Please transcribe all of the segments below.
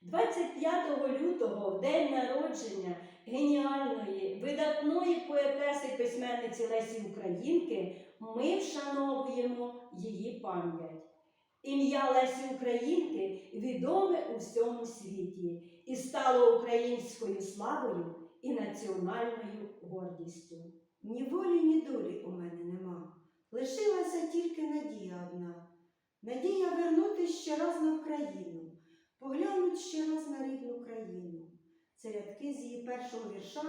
25 лютого, в день народження геніальної, видатної поетеси письменниці Лесі Українки, ми вшановуємо її пам'ять. Ім'я Лесі Українки відоме у всьому світі і стало українською славою і національною гордістю. Ні волі, ні долі у мене нема. Лишилася тільки надія одна. Надія вернутись ще раз на Вкраїну, поглянуть ще раз на рідну країну. Це рядки з її першого вірша,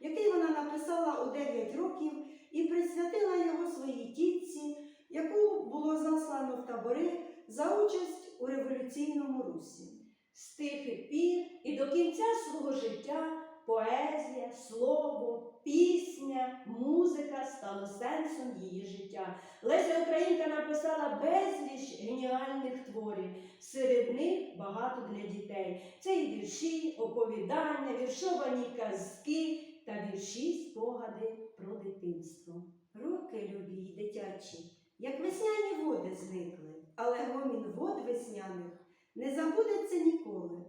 який вона написала у 9 років і присвятила його своїй тітці, яку було заслано в табори за участь у революційному русі. З тих пір і до кінця свого життя поезія, слово, пісня, музика стало сенсом її життя. Леся Українка написала безліч геніальних творів, серед них багато для дітей. Це і вірші, оповідання, віршовані казки та вірші спогади про дитинство. Роки любі й дитячі, як весняні води зникли, але гомін вод весняних не забудеться ніколи.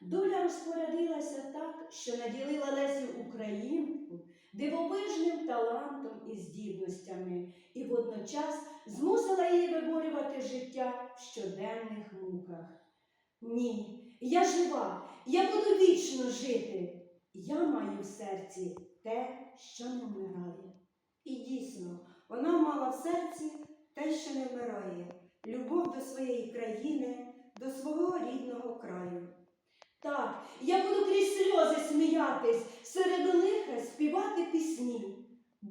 Доля розпорядилася так, що наділила Лесю Українку дивовижним талантом і здібностями, і водночас змусила її виборювати життя в щоденних муках. Ні, я жива, я буду вічно жити. Я маю в серці те, що не вмирає. І дійсно, вона мала в серці те, що не вмирає, любов до своєї країни, до свого рідного краю. Так, я буду крізь сльози сміятись, серед лиха співати пісні,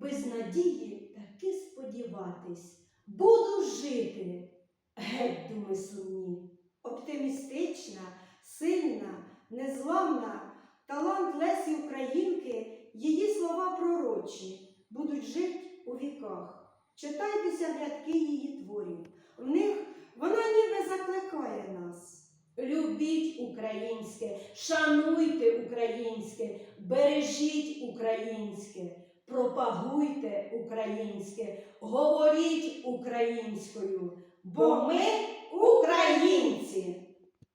без надії таки сподіватись, буду жити, геть думи сумні. Оптимістична, сильна, незламна, талант Лесі Українки, її слова пророчі, будуть жити у віках. Читайтеся рядки її творів. В них вона ніби закликає нас. Любіть українське, шануйте українське, бережіть українське, пропагуйте українське, говоріть українською, бо ми українці.